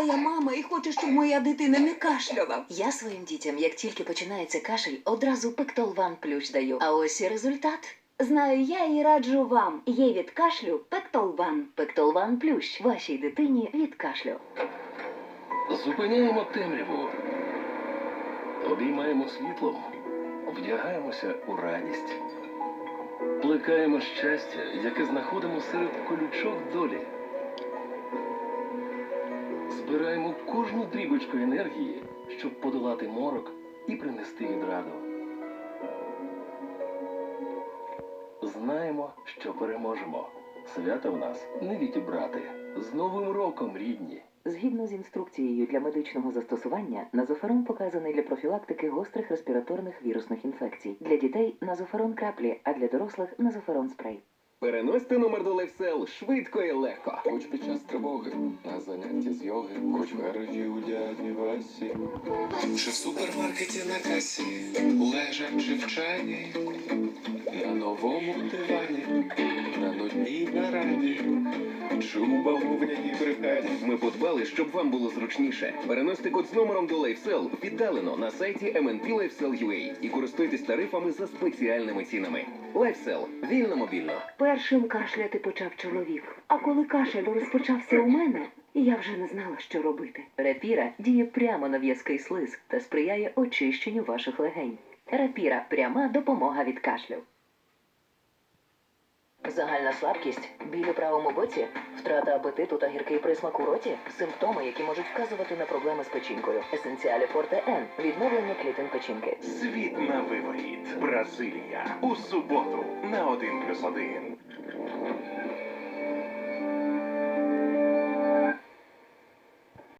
А я мама і хочу, щоб моя дитина не кашляла. Я своїм дітям, як тільки починається кашель, одразу пектолван плющ даю. А ось і результат. Знаю я і раджу вам. Є від кашлю пектолван. Пектолван плющ вашій дитині від кашлю. Зупиняємо темряву. Обіймаємо світлом, вдягаємося у радість. Плекаємо щастя, яке знаходимо серед колючок долі. Збираємо кожну дрібочку енергії, щоб подолати морок і принести відраду. Знаємо, що переможемо. Свята в нас не відібрати. З Новим роком, рідні! Згідно з інструкцією для медичного застосування, назофарон показаний для профілактики гострих респіраторних вірусних інфекцій. Для дітей назофарон краплі, а для дорослих назофарон спрей. Переносьте номер до левсел. Швидко і легко. Хоч під час тривоги, на заняття з йоги, хоч в у дяді Васі. Чи в супермаркеті на касі, лежачи в чані, на новому дивані, на нудній нараді, чи у бавовняній бригаді. Ми подбали, щоб вам було зручніше. Переносьте код з номером до лайфсел віддалено на сайті MNP і користуйтесь тарифами за спеціальними цінами. Лайфсел вільно мобільно. Першим кашляти почав чоловік. А коли кашель розпочався у мене, я вже не знала, що робити. Рапіра діє прямо на в'язкий слиз та сприяє очищенню ваших легень. Рапіра пряма допомога від кашлю. Загальна слабкість, біль у правому боці, втрата апетиту та гіркий присмак у роті симптоми, які можуть вказувати на проблеми з печінкою. Есенціалі Форте Н відновлення клітин печінки. Світ на виворіт. Бразилія. У суботу на один плюс 1.